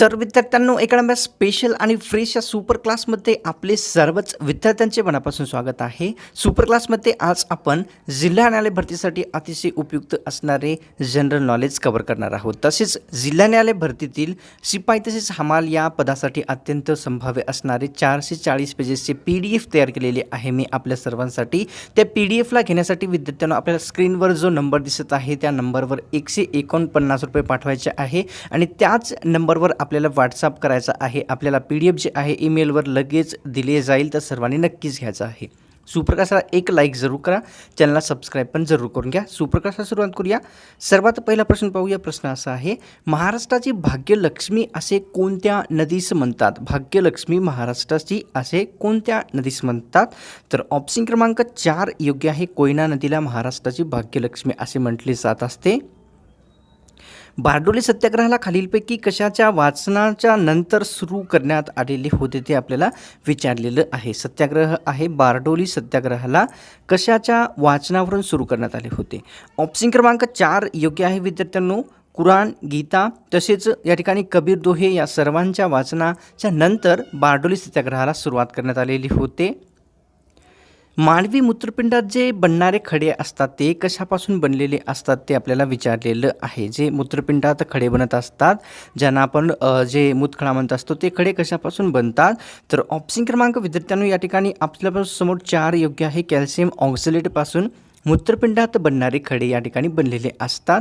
तर विद्यार्थ्यांनो एकाडम्या स्पेशल आणि फ्रेश या सुपर क्लासमध्ये आपले सर्वच विद्यार्थ्यांचे मनापासून स्वागत आहे. सुपर क्लासमध्ये आज आपण जिल्हा न्यायालय भरतीसाठी अतिशय उपयुक्त असणारे जनरल नॉलेज कव्हर करणार आहोत. तसेच जिल्हा न्यायालय भरतीतील शिपाई तसेच हमाल या पदासाठी अत्यंत संभाव्य असणारे चारशे चाळीस पेजेसचे पी डी एफ तयार केलेले आहे मी आपल्या सर्वांसाठी. त्या पी डी एफला घेण्यासाठी विद्यार्थ्यांना आपल्याला स्क्रीनवर जो नंबर दिसत आहे त्या नंबरवर एकशे एकोणपन्नास रुपये पाठवायचे आहे. आणि त्याच नंबरवर आपल्याला व्हॉट्सअप करायचा आहे आपल्याला पी डी एफ जे आहे ईमेलवर लगेच दिले जाईल तर सर्वांनी नक्कीच घ्यायचं आहे. सुप्रकाशाला एक लाईक जरूर करा. चॅनलला सबस्क्राईब पण जरूर करून घ्या. सुप्रकाशाला सुरुवात करूया. सर्वात पहिला प्रश्न पाहूया. प्रश्न असा आहे महाराष्ट्राची भाग्यलक्ष्मी असे कोणत्या नदीस म्हणतात? भाग्यलक्ष्मी महाराष्ट्राची असे कोणत्या नदीस म्हणतात? तर ऑप्शन क्रमांक चार योग्य आहे. कोयना नदीला महाराष्ट्राची भाग्यलक्ष्मी असे म्हटले जात असते. बारडोली सत्याग्रहाला खालीलपैकी कशाच्या वाचनाच्या नंतर सुरू करण्यात आलेले होते ते आपल्याला विचारलेलं आहे. सत्याग्रह आहे बारडोली सत्याग्रहाला कशाच्या वाचनावरून सुरू करण्यात आले होते? ऑप्शन क्रमांक चार योग्य आहे विद्यार्थ्यांनो. कुराण गीता तसेच या ठिकाणी कबीर दोहे या सर्वांच्या वाचनाच्या नंतर बारडोली सत्याग्रहाला सुरुवात करण्यात आलेली होते. मानवी मूत्रपिंडात जे बनणारे खडे असतात ते कशापासून बनलेले असतात ते आपल्याला विचारलेलं आहे. जे मूत्रपिंडात खडे बनत असतात ज्यांना आपण जे मूतखडा म्हणत असतो ते खडे कशापासून बनतात? तर ऑप्शन क्रमांक विद्यार्थ्यांनो या ठिकाणी आपल्यापासून समोर चार योग्य आहे. कॅल्शियम ऑक्झलेटपासून मूत्रपिंडात बनणारे खडे या ठिकाणी बनलेले असतात.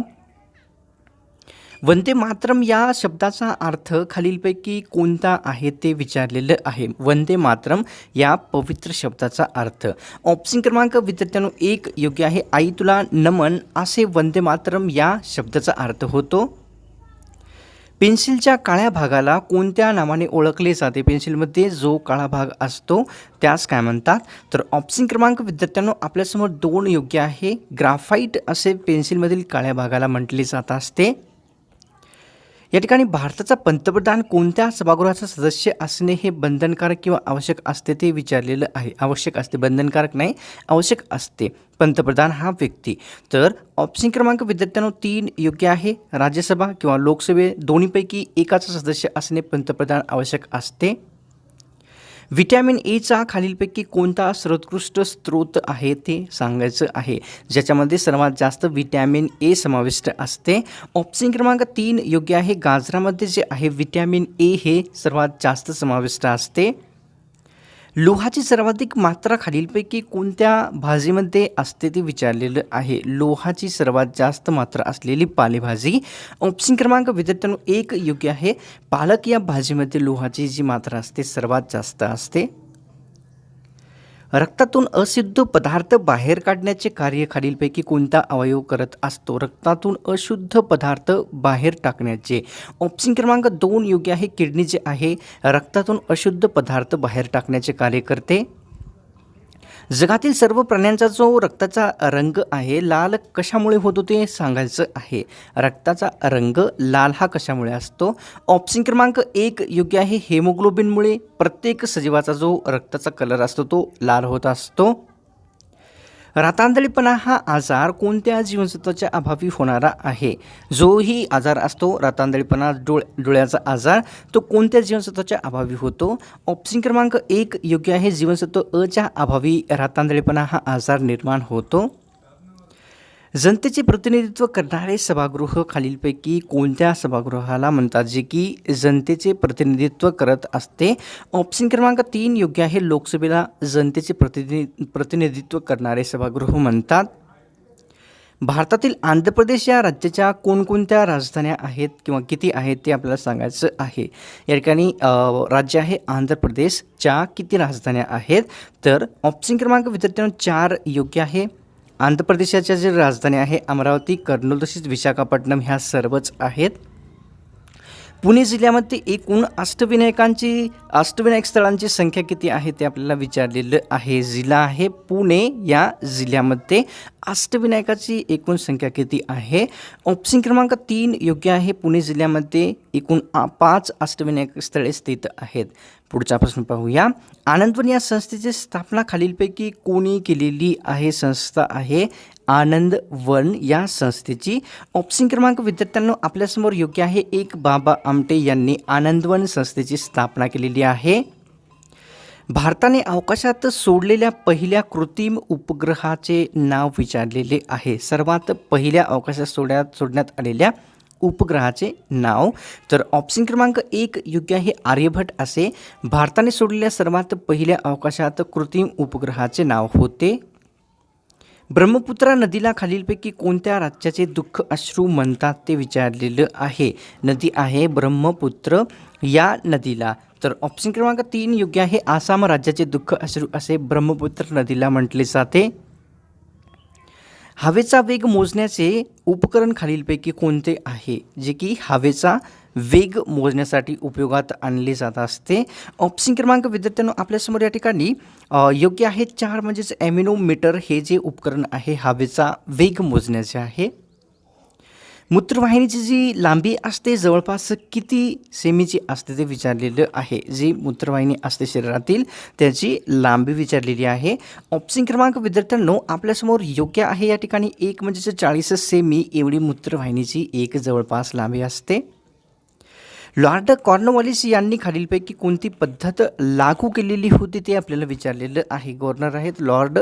वंदे मातरम या शब्दाचा अर्थ खालीलपैकी कोणता आहे ते विचारलेलं आहे. वंदे मातरम या पवित्र शब्दाचा अर्थ. ऑप्शन क्रमांक विद्यार्थ्यांनो एक योग्य आहे. आई तुला नमन असे वंदे मातरम या शब्दाचा अर्थ होतो. पेन्सिलच्या काळ्या भागाला कोणत्या नावाने ओळखले जाते? पेन्सिलमध्ये जो काळा भाग असतो त्यास काय म्हणतात? तर ऑप्शन क्रमांक विद्यार्थ्यांनो आपल्यासमोर दोन योग्य आहे. ग्राफाईट असे पेन्सिलमधील काळ्या भागाला म्हटले जात असते. या ठिकाणी भारताचा पंतप्रधान कोणत्या सभागृहाचा सदस्य असणे हे बंधनकारक किंवा आवश्यक असते ते विचारलेलं आहे. आवश्यक असते बंधनकारक नाही आवश्यक असते पंतप्रधान हा व्यक्ती. तर ऑप्शन क्रमांक विद्यार्थ्यांनो तीन योग्य आहे. राज्यसभा किंवा लोकसभे दोन्हीपैकी एकाचा सदस्य असणे पंतप्रधान आवश्यक असते. व्हिटॅमिन एचा खालीलपैकी कोणता सर्वोत्कृष्ट स्रोत आहे ते सांगायचं आहे. ज्याच्यामध्ये सर्वात जास्त व्हिटॅमिन ए समाविष्ट असते. ऑप्शन क्रमांक तीन योग्य आहे. गाजरामध्ये जे आहे व्हिटॅमिन ए हे सर्वात जास्त समाविष्ट असते. लोहाची सर्वाधिक मात्रा खालीलपैकी कोणत्या भाजीमध्ये असते ते विचारलेलं आहे. लोहाची सर्वात जास्त मात्रा असलेली पालेभाजी ऑप्शन क्रमांक विद्यार्थ्यांनो एक योग्य आहे. पालक या भाजीमध्ये लोहाची जी मात्रा असते सर्वात जास्त असते. रक्तातून अशुद्ध पदार्थ बाहेर काढण्याचे कार्य खालीलपैकी कोणता अवयव करत असतो? रक्तातून अशुद्ध पदार्थ बाहेर टाकण्याचे. ऑप्शन क्रमांक दोन योग्य आहे. किडनी जे आहे रक्तातून अशुद्ध पदार्थ बाहेर टाकण्याचे कार्य करते. जगातील सर्व प्राण्यांचा जो रक्ताचा रंग आहे लाल कशामुळे होतो ते सांगायचं आहे. रक्ताचा रंग लाल हा कशामुळे असतो? ऑप्शन क्रमांक एक योग्य आहे हेमोग्लोबिनमुळे प्रत्येक सजीवाचा जो रक्ताचा कलर असतो तो लाल होत असतो. रातांदळीपणा हा आजार कोणत्या जीवनसत्वाच्या अभावी होणारा आहे? जोही आजार असतो रातांदळीपणा डोळ डोळ्याचा आजार तो कोणत्या जीवनसत्वाच्या अभावी होतो? ऑप्शन क्रमांक एक योग्य आहे जीवनसत्व अच्या अभावी रातांदळीपणा हा आजार निर्माण होतो. जनतेचे प्रतिनिधित्व करणारे सभागृह खालीलपैकी कोणत्या सभागृहाला म्हणतात? जे की जनतेचे प्रतिनिधित्व करत असते. ऑप्शन क्रमांक तीन योग्य आहे. लोकसभेला जनतेचे प्रतिनि प्रतिनिधित्व करणारे सभागृह म्हणतात. भारतातील आंध्र प्रदेश या राज्याच्या कोणकोणत्या राजधान्या आहेत किंवा किती आहेत ते आपल्याला सांगायचं आहे. या ठिकाणी राज्य आहे आंध्र प्रदेशच्या किती राजधान्या आहेत? तर ऑप्शन क्रमांक विद्यार्थ्यांना चार योग्य आहे. आंध्र प्रदेशाच्या जी राजधानी आहे अमरावती कर्नूल तसेच विशाखापट्टणम ह्या सर्वच आहेत. पुणे जिल्ह्यामध्ये एकूण अष्टविनायकांची अष्टविनायक स्थळांची संख्या किती आहे ते आपल्याला विचारलेलं आहे. जिल्हा आहे पुणे या जिल्ह्यामध्ये अष्टविनायकाची एकूण संख्या किती आहे? ऑप्शन क्रमांक तीन योग्य आहे. पुणे जिल्ह्यामध्ये एकूण आ- पाच अष्टविनायक स्थळे स्थित आहेत. पुढचा प्रश्न पाहूया. आनंदवन या संस्थेची स्थापना खालीलपैकी कोणी केलेली आहे संस्था आहे? आनंद वन या संस्थेची ऑप्शन क्रमांक विद्यार्थ्यांना आपल्यासमोर योग्य आहे. एक बाबा आमटे यांनी आनंदवन संस्थेची स्थापना केलेली आहे. भारताने अवकाशात सोडलेल्या पहिल्या कृत्रिम उपग्रहाचे नाव विचारलेले आहे. सर्वात पहिल्या अवकाशात सोडण्यात सोडण्यात आलेल्या उपग्रहाचे नाव. तर ऑप्शन क्रमांक एक योग्य आहे आर्यभट असे. भारताने सोडलेल्या सर्वात पहिल्या अवकाशात कृत्रिम उपग्रहाचे नाव होते. ब्रह्मपुत्रा नदीला खालीलपैकी कोणत्या राज्याचे दुःख अश्रू म्हणतात ते विचारलेलं आहे? नदी आहे ब्रह्मपुत्र या नदीला. तर ऑप्शन क्रमांक तीन योग्य आहे. आसाम राज्याचे दुःख अश्रू असे ब्रह्मपुत्र नदीला म्हटले जाते. हवेचा वेग मोजण्याचे उपकरण खालीलपैकी कोणते आहे? जे की हवेचा वेग मोजण्यासाठी उपयोगात आणले जात असते. ऑप्शन क्रमांक विद्यार्थ्यांनो आपल्यासमोर या ठिकाणी योग्य आहे चार म्हणजेच ॲमिनोमीटर हे जे उपकरण आहे हवेचा वेग मोजण्याचे आहे. मूत्रवाहिनीची जी लांबी असते जवळपास किती सेमीची असते ते विचारलेलं आहे. जी मूत्रवाहिनी असते शरीरातील त्याची लांबी विचारलेली आहे. ऑप्शन क्रमांक विद्यार्थ्यांनो आपल्यासमोर योग्य आहे या ठिकाणी एक म्हणजे चाळीस सेमी एवढी मूत्रवाहिनीची एक जवळपास लांबी असते. लॉर्ड कॉर्नवॉलिस यांनी खालीलपैकी कोणती पद्धत लागू केलेली होती ते आपल्याला विचारलेलं आहे. गव्हर्नर आहेत लॉर्ड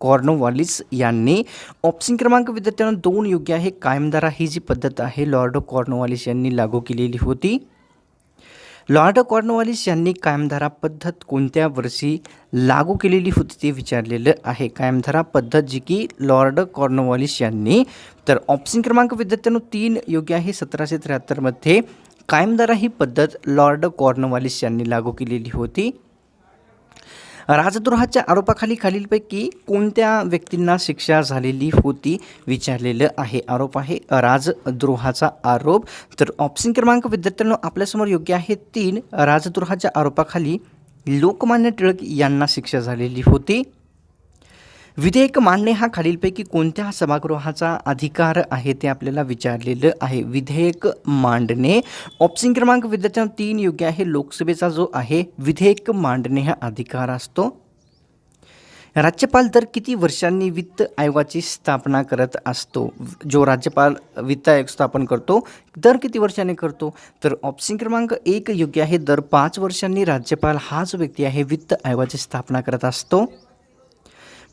कॉर्नवॉलिस यांनी. ऑप्शन क्रमांक विद्यार्थ्यांना दोन योग्य आहे. कायमदारा ही जी पद्धत आहे लॉर्ड कॉर्नवॉलिस यांनी लागू केलेली होती. लॉर्ड कॉर्नवॉलिस यांनी कायमधारा पद्धत कोणत्या वर्षी लागू केलेली होती ते विचारलेलं आहे. कायमधारा पद्धत जी की लॉर्ड कॉर्नवॉलिस यांनी. तर ऑप्शन क्रमांक विद्यार्थ्यांनो तीन योग्य आहे सतराशे त्र्याहत्तरमध्ये. कायमदारा ही पद्धत लॉर्ड कॉर्नवालिस यांनी लागू केलेली होती. राजद्रोहाच्या आरोपाखाली खालीलपैकी कोणत्या व्यक्तींना शिक्षा झालेली होती विचारलेलं आहे. आरोप आहे राजद्रोहाचा आरोप. तर ऑप्शन क्रमांक विद्यार्थ्यांनो आपल्यासमोर योग्य आहे तीन. राजद्रोहाच्या आरोपाखाली लोकमान्य टिळक यांना शिक्षा झालेली होती. विधेयक मांडणे हा खालीलपैकी कोणत्या सभागृहाचा अधिकार आहे ते आपल्याला विचारलेलं आहे. विधेयक मांडणे ऑप्शन क्रमांक विद्यार्थ्यांना तीन योग्य आहे. लोकसभेचा जो आहे विधेयक मांडणे हा अधिकार असतो. राज्यपाल दर किती वर्षांनी वित्त आयोगाची स्थापना करत असतो? जो राज्यपाल वित्त आयोग स्थापन करतो दर किती वर्षांनी करतो? तर ऑप्शन क्रमांक एक योग्य आहे. दर पाच वर्षांनी राज्यपाल हा जो व्यक्ती आहे वित्त आयोगाची स्थापना करत असतो.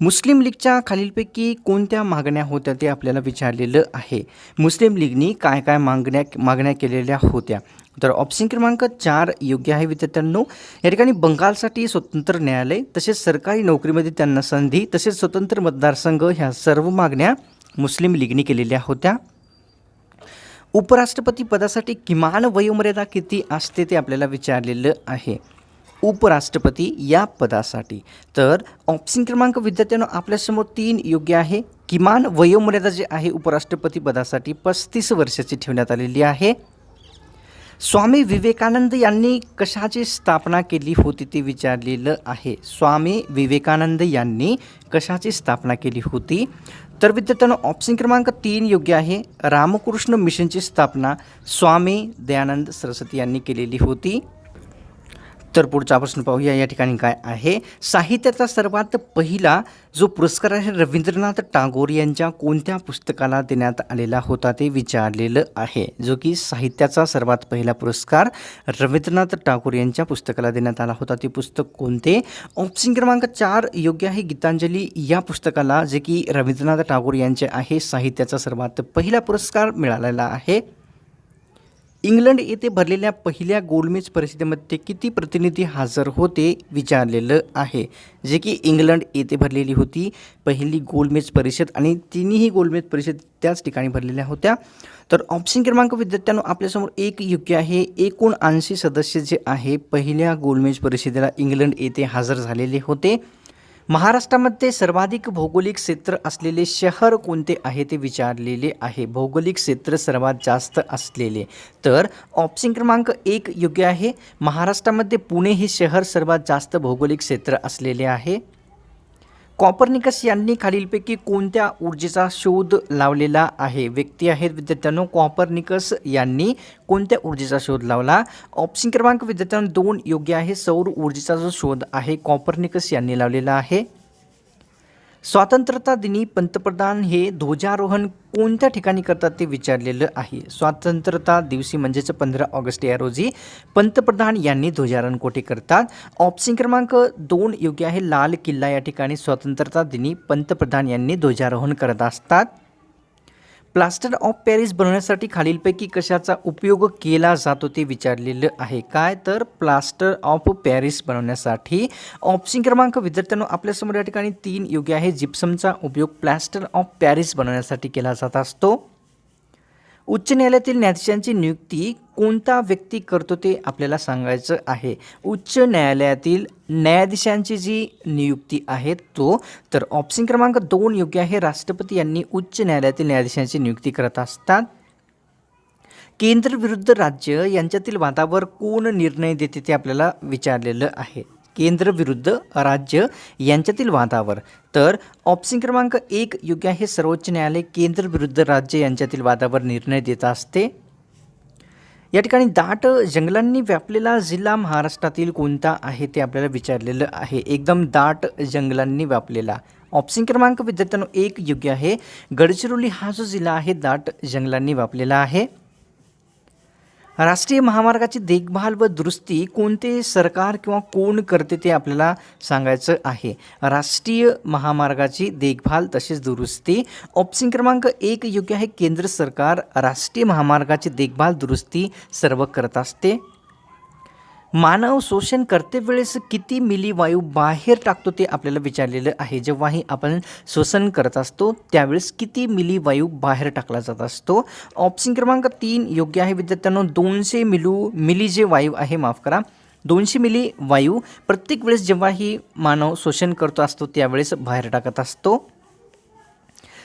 मुस्लिम लीगच्या खालीलपैकी कोणत्या मागण्या होत्या ते आपल्याला विचारलेलं आहे? मुस्लिम लीगनी काय काय मागण्या मागण्या केलेल्या होत्या? तर ऑप्शन क्रमांक चार योग्य आहे विद्यार्थ्यांनो. या ठिकाणी बंगालसाठी स्वतंत्र न्यायालय तसेच सरकारी नोकरीमध्ये त्यांना संधी तसेच स्वतंत्र मतदारसंघ ह्या सर्व मागण्या मुस्लिम लीगनी केलेल्या होत्या. उपराष्ट्रपती पदासाठी किमान वयोमर्यादा किती असते ते आपल्याला विचारलेलं आहे. उपराष्ट्रपती या पदासाठी. तर ऑप्शन क्रमांक विद्यार्थ्यांनो आपल्यासमोर तीन योग्य आहे. किमान वयोमर्यादा जे आहे उपराष्ट्रपती पदासाठी पस्तीस वर्षाची ठेवण्यात आलेली आहे. स्वामी विवेकानंद यांनी कशाची स्थापना केली होती ते विचारलेलं आहे. स्वामी विवेकानंद यांनी कशाची स्थापना केली होती? तर विद्यार्थ्यांनो ऑप्शन क्रमांक तीन योग्य आहे. रामकृष्ण मिशनची स्थापना स्वामी दयानंद सरस्वती यांनी केलेली होती. तर पुढचा प्रश्न पाहूया या ठिकाणी काय आहे? साहित्याचा सर्वात पहिला जो पुरस्कार आहे रवींद्रनाथ टागोर यांच्या कोणत्या पुस्तकाला देण्यात आलेला होता ते विचारलेलं आहे. जो की साहित्याचा सर्वात पहिला पुरस्कार रवींद्रनाथ टागोर यांच्या पुस्तकाला देण्यात आला होता. ते पुस्तक कोणते? ऑप्शन क्रमांक चार योग्य आहे. गीतांजली या पुस्तकाला जे की रवींद्रनाथ टागोर यांचे आहे साहित्याचा सर्वात पहिला पुरस्कार मिळालेला आहे. इंग्लंड येथे भरलेल्या पहिल्या गोलमेज परिषदेमध्ये किती प्रतिनिधी हजर होते विचारलेलं आहे. जे की इंग्लंड येथे भरलेली होती पहिली गोलमेज परिषद आणि तिन्ही गोलमेज परिषद त्याच ठिकाणी भरलेल्या होत्या. तर ऑप्शन क्रमांक विद्यार्थ्यांनो आपल्यासमोर एक योग्य आहे. एकूण ऐंशी सदस्य जे आहे पहिल्या गोलमेज परिषदेला इंग्लंड येथे हजर झालेले होते. महाराष्ट्रामध्ये सर्वाधिक भौगोलिक क्षेत्र असलेले शहर कोणते आहे ते विचारलेले आहे. भौगोलिक क्षेत्र सर्वात जास्त असलेले. तर ऑप्शन क्रमांक एक योग्य आहे. महाराष्ट्रामध्ये पुणे हे शहर सर्वात जास्त भौगोलिक क्षेत्र असलेले आहे. कॉपरनिकस यांनी खालीलपैकी कोणत्या ऊर्जेचा शोध लावलेला आहे? व्यक्ती आहेत विद्यार्थ्यांनो कॉपरनिकस यांनी कोणत्या ऊर्जेचा शोध लावला? ऑप्शन क्रमांक विद्यार्थ्यांनो दोन योग्य आहे. सौर ऊर्जेचा जो शोध आहे कॉपरनिकस यांनी लावलेला आहे. स्वातंत्र्यता दिनी पंतप्रधान हे ध्वजारोहण कोणत्या ठिकाणी करतात ते विचारलेलं आहे. स्वातंत्र्यता दिवशी म्हणजेच पंधरा ऑगस्ट या रोजी पंतप्रधान यांनी ध्वजारोहण कोठे करतात? ऑप्शन क्रमांक दोन योग्य आहे. लाल किल्ला या ठिकाणी स्वातंत्र्यता दिनी पंतप्रधान यांनी ध्वजारोहण करत असतात. प्लास्टर ऑफ पॅरिस बनवण्यासाठी खालीलपैकी कशाचा उपयोग केला जातो ते विचारलेलं आहे. काय? तर प्लास्टर ऑफ पॅरिस बनवण्यासाठी ऑप्शन क्रमांक विद्यार्थ्यांनो आपल्यासमोर या ठिकाणी तीन योग्य आहे. जिप्समचा उपयोग प्लास्टर ऑफ पॅरिस बनवण्यासाठी केला जात असतो. उच्च न्यायालयातील न्यायाधीशांची नियुक्ती कोणता व्यक्ती करतो ते आपल्याला सांगायचं आहे. उच्च न्यायालयातील न्यायाधीशांची जी नियुक्ती आहे तो तर ऑप्शन क्रमांक दोन योग्य आहे. राष्ट्रपती यांनी उच्च न्यायालयातील न्यायाधीशांची नियुक्ती करत असतात. केंद्र विरुद्ध राज्य यांच्यातील वादावर कोण निर्णय देते ते आपल्याला विचारलेलं आहे. केंद्र विरुद्ध राज्य यांच्यातील वादावर. तर ऑप्शन क्रमांक एक योग्य आहे. सर्वोच्च न्यायालय केंद्र विरुद्ध राज्य यांच्यातील वादावर निर्णय देत असते. या ठिकाणी दाट जंगलांनी व्यापलेला जिल्हा महाराष्ट्रातील कोणता आहे ते आपल्याला विचारलेलं आहे. एकदम दाट जंगलांनी व्यापलेला. ऑप्शन क्रमांक विद्यार्थ्यांनो एक योग्य आहे. गडचिरोली हा जो जिल्हा आहे दाट जंगलांनी व्यापलेला आहे. राष्ट्रीय महामार्गाची देखभाल व दुरुस्ती कोणते सरकार किंवा कोण करते ते आपल्याला सांगायचं आहे. राष्ट्रीय महामार्गाची देखभाल तसेच दुरुस्ती. ऑप्शन क्रमांक एक योग्य आहे केंद्र सरकार राष्ट्रीय महामार्गाची देखभाल दुरुस्ती सर्व करत असते. मानव शोषण करते वेळेस किती मिली वायू बाहेर टाकतो ते आपल्याला विचारलेलं आहे. जेव्हाही आपण शोषण करत असतो त्यावेळेस किती मिली वायू बाहेर टाकला जात असतो? ऑप्शन क्रमांक तीन योग्य आहे विद्यार्थ्यांनो. दोनशे मिलू मिली जे वायू आहे माफ करा. दोनशे मिली वायू प्रत्येक वेळेस जेव्हाही मानव शोषण करतो असतो त्यावेळेस बाहेर टाकत असतो.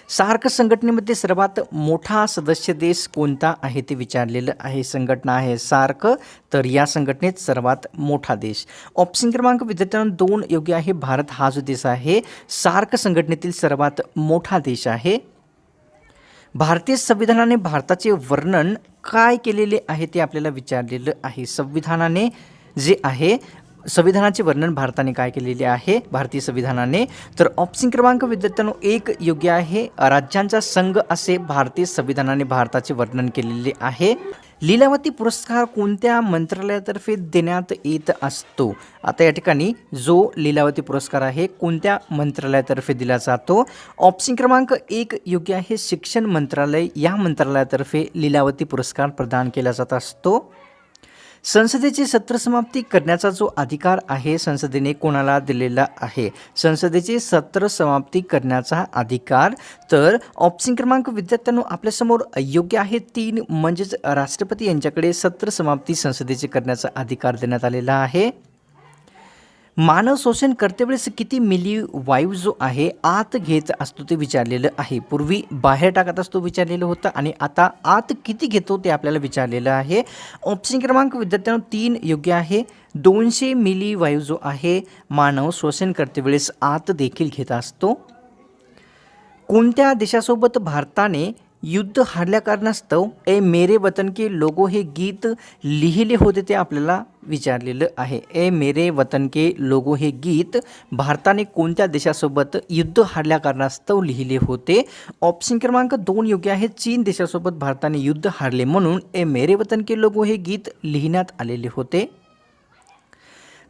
सार्क संघटनेमध्ये सर्वात मोठा सदस्य देश कोणता आहे ते विचारलेलं आहे. संघटना आहे सार्क तर या संघटनेत सर्वात मोठा देश. ऑप्शन क्रमांक विद्यार्थ्यांना दोन योग्य आहे. भारत हा जो देश आहे सार्क संघटनेतील सर्वात मोठा देश आहे. भारतीय संविधानाने भारताचे वर्णन काय केलेले आहे ते आपल्याला विचारलेलं आहे. संविधानाने जे आहे संविधानाचे वर्णन भारताने काय केलेले आहे? भारतीय संविधानाने. तर ऑप्शन क्रमांक विद्यार्थ्यांनो एक योग्य आहे. राज्यांचा संघ असे भारतीय संविधानाने भारताचे वर्णन केलेले आहे. लीलावती पुरस्कार कोणत्या मंत्रालयातर्फे देण्यात येत असतो? आता या ठिकाणी जो लीलावती पुरस्कार आहे कोणत्या मंत्रालयातर्फे दिला जातो? ऑप्शन क्रमांक एक योग्य आहे. शिक्षण मंत्रालय या मंत्रालयातर्फे लीलावती पुरस्कार प्रदान केला जात असतो. संसदेची सत्र समाप्ती करण्याचा जो अधिकार आहे संसदेने कोणाला दिलेला आहे? संसदेची सत्र समाप्ती करण्याचा अधिकार? तर ऑप्शन क्रमांक विद्यार्थ्यांनो आपल्यासमोर योग्य आहे तीन. म्हणजेच राष्ट्रपती यांच्याकडे सत्र समाप्ती संसदेचे करण्याचा अधिकार देण्यात आलेला आहे. मानव शोषण करते वेळेस किती मिली वायू जो आहे आत घेत असतो ते विचारलेलं आहे. पूर्वी बाहेर टाकत असतो विचारलेलं होतं आणि आता आत किती घेतो ते आपल्याला विचारलेलं आहे. ऑप्शन क्रमांक विद्यार्थ्यांना तीन योग्य आहे. दोनशे मिली वायू जो आहे मानव शोषण करते वेळेस आत देखील घेत असतो. कोणत्या देशासोबत भारताने युद्ध हारल्या कारणास्तव ए मेरे वतन के लोगो हे गीत लिहिले होते ते आपल्याला विचारलेलं आहे. ए मेरे वतन के लोगो हे गीत भारताने कोणत्या देशासोबत युद्ध हारल्या कारणास्तव लिहिले होते? ऑप्शन क्रमांक दोन योग्य आहे. चीन देशासोबत भारताने युद्ध हारले म्हणून ए मेरे वतन के लोगो हे गीत लिहिण्यात आलेले होते.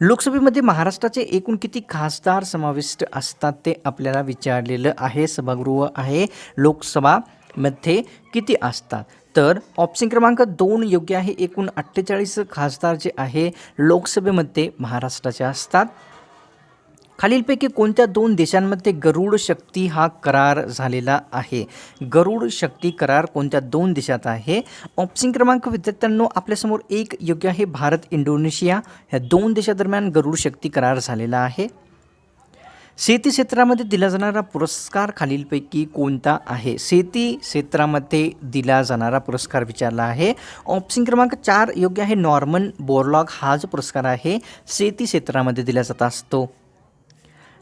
लोकसभेमध्ये महाराष्ट्राचे एकूण किती खासदार समाविष्ट असतात ते आपल्याला विचारलेलं आहे. सभागृह आहे. लोकसभा मध्ये किती असतात? तर ऑप्शन क्रमांक दोन योग्य आहे. एकूण अठ्ठेचाळीस खासदार जे आहे लोकसभेमध्ये महाराष्ट्राचे असतात. खालीलपैकी कोणत्या दोन देशांमध्ये गरुड शक्ती हा करार झालेला आहे? गरुड शक्ती करार कोणत्या दोन देशात आहे? ऑप्शन क्रमांक विद्यार्थ्यांनो आपल्यासमोर एक योग्य आहे. भारत इंडोनेशिया. ह्या दोन देशादरम्यान गरुड शक्ती करार झालेला आहे. शेती क्षेत्रामध्ये दिला जाणारा पुरस्कार खालीलपैकी कोणता आहे? शेती क्षेत्रामध्ये दिला जाणारा पुरस्कार विचारला आहे. ऑप्शन क्रमांक चार योग्य आहे. नॉर्मन बोरलॉग हा जो पुरस्कार आहे शेती क्षेत्रामध्ये दिला जात असतो.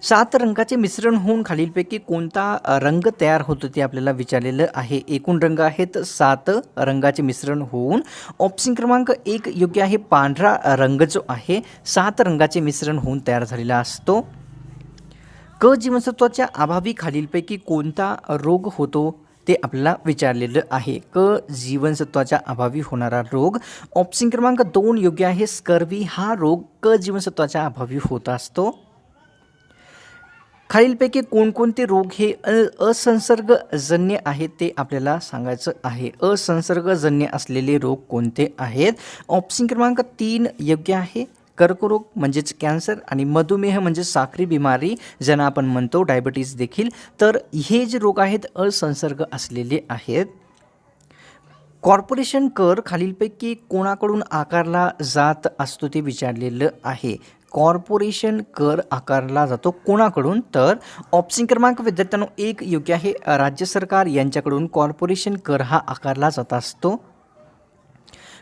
सात रंगाचे मिश्रण होऊन खालीलपैकी कोणता रंग तयार होतो ते आपल्याला विचारलेलं आहे. एकूण रंग आहेत सात रंगाचे मिश्रण होऊन. ऑप्शन क्रमांक एक योग्य आहे. पांढरा रंग जो आहे सात रंगाचे मिश्रण होऊन तयार झालेला असतो. क जीवनसत्वाच्या अभावी खालीलपैकी कोणता रोग होतो ते आपल्याला विचारलेलं आहे. क जीवनसत्वाच्या अभावी होणारा रोग. ऑप्शन क्रमांक दोन योग्य आहे. स्कर्वी हा रोग क जीवनसत्वाच्या अभावी होत असतो. खालीलपैकी कोणकोणते रोग हे असंसर्गजन्य आहेत ते आपल्याला सांगायचं आहे. असंसर्गजन्य असलेले रोग कोणते आहेत? ऑप्शन क्रमांक तीन योग्य आहे. कर्करोग म्हणजेच कॅन्सर आणि मधुमेह म्हणजे साखरी बिमारी ज्यांना आपण म्हणतो डायबिटीज देखील. तर हे जे रोग आहेत असंसर्ग असलेले आहेत. कॉर्पोरेशन कर खालीलपैकी कोणाकडून आकारला जात असतो ते विचारलेलं आहे. कॉर्पोरेशन कर आकारला जातो कोणाकडून? तर ऑप्शन क्रमांक विद्यार्थ्यांनो एक योग्य आहे. राज्य सरकार यांच्याकडून कॉर्पोरेशन कर हा आकारला जात असतो.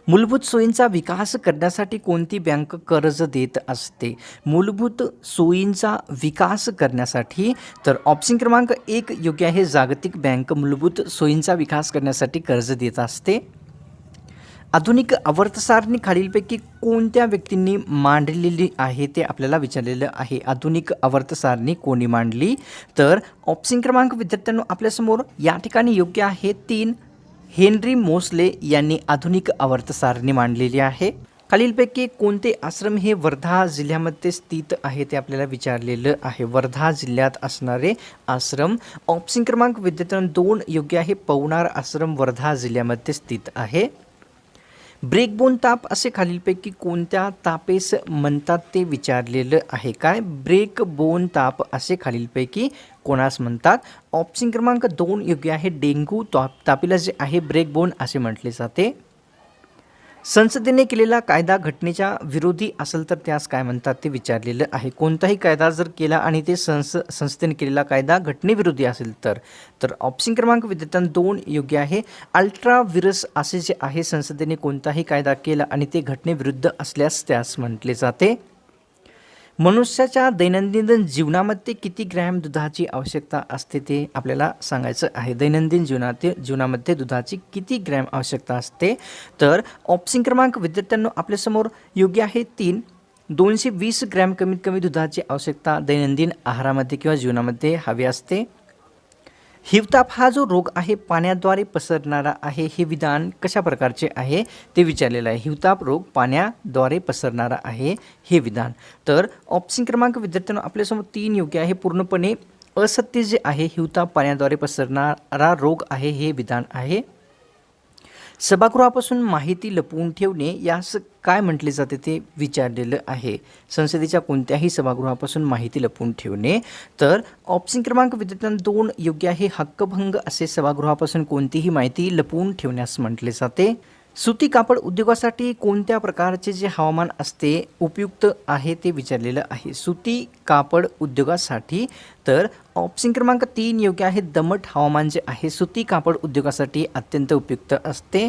मूलभूत सोयींचा विकास करण्यासाठी कोणती बँक कर्ज देत असते? मूलभूत सोयींचा विकास करण्यासाठी तर ऑप्शन क्रमांक एक योग्य आहे जागतिक बँक मूलभूत सोयींचा विकास करण्यासाठी कर्ज देत असते. आधुनिक आवर्तसारणी खालीलपैकी कोणत्या व्यक्तींनी मांडलेली आहे ते आपल्याला विचारलेलं आहे. आधुनिक आवर्तसारणी कोणी मांडली? तर ऑप्शन क्रमांक विद्यार्थ्यांनो आपल्यासमोर या ठिकाणी योग्य आहे तीन हेनरी मोसले यांनी आधुनिक आवर्तसारणी मांडलेली आहे. खालीलपैकी कोणते आश्रम हे वर्धा जिल्ह्यामध्ये स्थित आहे ते आपल्याला विचारलेलं आहे. वर्धा जिल्ह्यात असणारे आश्रम ऑप्शन क्रमांक विद्यार्थ्यांना दोन योग्य आहे. पवनार आश्रम वर्धा जिल्ह्यामध्ये स्थित आहे. ब्रेकबोन ताप असे खालीलपैकी कोणत्या तापेस म्हणतात ते विचारलेलं आहे? काय? ब्रेकबोन ताप असे खालीलपैकी कोणास म्हणतात? ऑप्शन क्रमांक दोन योग्य आहे. डेंग्यू ताप तापीला जे आहे ब्रेकबोन असे म्हटले जाते. संसदेने केलेला कायदा घटनेच्या विरोधी असेल तर त्यास काय म्हणतात ते विचारलेलं आहे. कोणताही कायदा जर केला आणि ते संस संसदेने केलेला कायदा घटनेविरोधी असेल तर तर ऑप्शन क्रमांक विद्यतन दोन योग्य आहे. अल्ट्रा विरस असे जे आहे संसदेने कोणताही कायदा केला आणि ते घटनेविरुद्ध असल्यास त्यास म्हटले जाते. मनुष्याच्या दैनंदिन जीवनामध्ये किती ग्रॅम दुधाची आवश्यकता असते ते आपल्याला सांगायचं आहे. दैनंदिन जीवनात जीवनामध्ये दुधाची किती ग्रॅम आवश्यकता असते? तर ऑप्शन क्रमांक विद्यार्थ्यांना आपल्यासमोर योग्य आहे तीन. दोनशे वीस ग्रॅम कमीत कमी दुधाची आवश्यकता दैनंदिन आहारामध्ये किंवा जीवनामध्ये हवी असते. हिवताप हा जो रोग आहे पाण्याद्वारे पसरणारा आहे हे विधान कशा प्रकारचे आहे ते विचारलेलं आहे. हिवताप रोग पाण्याद्वारे पसरणारा आहे हे विधान. तर ऑप्शन क्रमांक विद्यार्थ्यांना आपल्यासमोर तीन योग्य आहे. पूर्णपणे असत्य जे आहे हिवताप पाण्याद्वारे पसरणारा रोग आहे हे विधान आहे. सभागृहापासून माहिती लपवून ठेवणे यास काय म्हटले जाते ते विचारलेलं आहे. संसदेच्या कोणत्याही सभागृहापासून माहिती लपवून ठेवणे तर ऑप्शन क्रमांक विद्यार्थ्यांना दोन योग्य आहे हक्कभंग असे सभागृहापासून कोणतीही माहिती लपवून ठेवण्यास म्हटले जाते. सुती कापड उद्योगासाठी कोणत्या प्रकारचे जे हवामान असते उपयुक्त आहे ते विचारलेलं आहे. सुती कापड उद्योगासाठी तर ऑप्शन क्रमांक तीन योग्य आहे दमट हवामान जे आहे सुती कापड उद्योगासाठी अत्यंत उपयुक्त असते.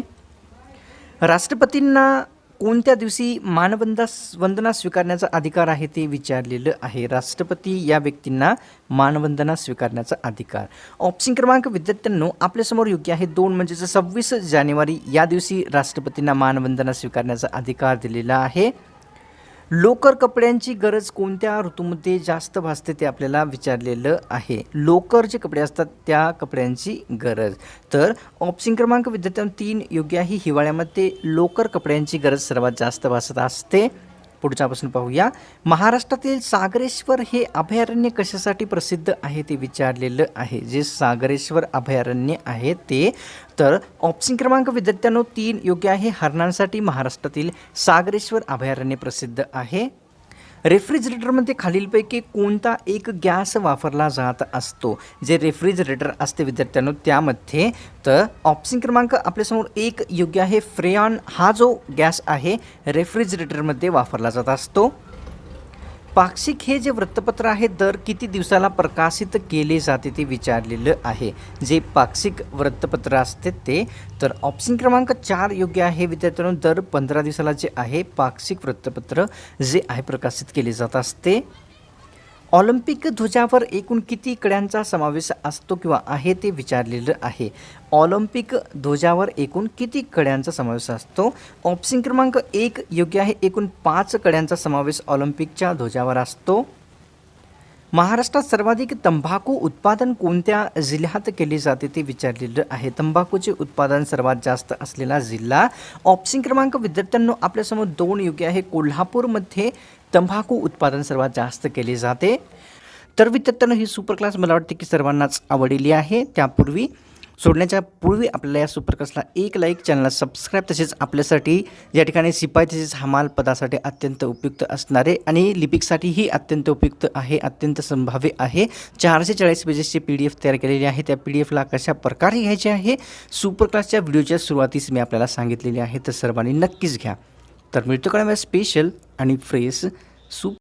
राष्ट्रपतींना कोणत्या दिवशी मानवंदा वंदना स्वीकारण्याचा अधिकार आहे ते विचारलेलं आहे. राष्ट्रपती या व्यक्तींना मानवंदना स्वीकारण्याचा अधिकार. ऑप्शन क्रमांक विद्यार्थ्यांनो आपल्यासमोर योग्य आहे. दोन म्हणजेच सव्वीस जानेवारी या दिवशी राष्ट्रपतींना मानवंदना स्वीकारण्याचा अधिकार दिलेला आहे. लोकर कपड्यांची गरज कोणत्या ऋतूमध्ये जास्त भासते ते आपल्याला विचारलेलं आहे. लोकर जे कपडे असतात त्या कपड्यांची गरज. तर ऑप्शन क्रमांक विद्यार्थ्यांना तीन योग्य आहे. हिवाळ्यामध्ये लोकर कपड्यांची गरज सर्वात जास्त भासत असते. पुढच्यापासून पाहूया. महाराष्ट्रातील सागरेश्वर हे अभयारण्य कशासाठी प्रसिद्ध आहे ते विचारलेलं आहे. जे सागरेश्वर अभयारण्य आहे ते तर ऑप्शन क्रमांक विद्यार्थ्यांनो तीन योग्य आहे. हरणांसाठी महाराष्ट्रातील सागरेश्वर अभयारण्य प्रसिद्ध आहे. रेफ्रिजरेटरमध्ये खालीलपैकी कोणता एक गॅस वापरला जात असतो? जे रेफ्रिजरेटर असते विद्यार्थ्यांनो त्यामध्ये तर ऑप्शन क्रमांक आपल्यासमोर एक योग्य आहे फ्रेऑन हा जो गॅस आहे रेफ्रिजरेटरमध्ये वापरला जात असतो. पाक्षिक हे जे वृत्तपत्र आहे दर किती दिवसाला प्रकाशित केले जाते ते विचारलेलं आहे. जे पाक्षिक वृत्तपत्र असते ते तर ऑप्शन क्रमांक चार योग्य आहे. विद्यार्थ्यांनो दर पंधरा दिवसाला जे आहे पाक्षिक वृत्तपत्र जे आहे प्रकाशित केले जात असते. ऑलिम्पिक ध्वजावर एकूण किती कड्यांचा समावेश असतो किंवा आहे ते विचारलेलं आहे. ऑलिम्पिक ध्वजावर एकूण किती कड्यांचा समावेश असतो? ऑप्शन क्रमांक एक योग्य आहे. एकूण पाच कड्यांचा समावेश ऑलिम्पिकच्या ध्वजावर असतो. महाराष्ट्रात सर्वाधिक तंबाखू उत्पादन कोणत्या जिल्ह्यात केले जाते ते विचारलेलं आहे. तंबाखूचे उत्पादन सर्वात जास्त असलेला जिल्हा. ऑप्शन क्रमांक विद्यार्थ्यांनो आपल्यासमोर दोन योग्य आहे. कोल्हापूरमध्ये तंबाखू उत्पादन सर्वात जास्त केले जाते. तर विद्यार्थ्यांनो ही सुपर क्लास मला वाटते की सर्वांनाच आवडलेली आहे. त्यापूर्वी सोडण्याच्या पूर्वी आपल्याला या सुपर क्लासला एक लाईक चॅनलला सबस्क्राईब तसेच आपल्यासाठी या ठिकाणी सिपाई तसेच हमाल पदासाठी अत्यंत उपयुक्त असणारे आणि लिपिकसाठीही अत्यंत उपयुक्त आहे अत्यंत संभाव्य आहे. चारशे चाळीस पेजेसची पी डी एफ तयार केलेली आहे. त्या पी डी एफला कशा प्रकारे घ्यायचे आहे? सुपर क्लासच्या व्हिडिओच्या सुरुवातीस मी आपल्याला सांगितलेली आहे. तर सर्वांनी नक्कीच घ्या. तर मिळतो कळा स्पेशल आणि फ्रेश सूप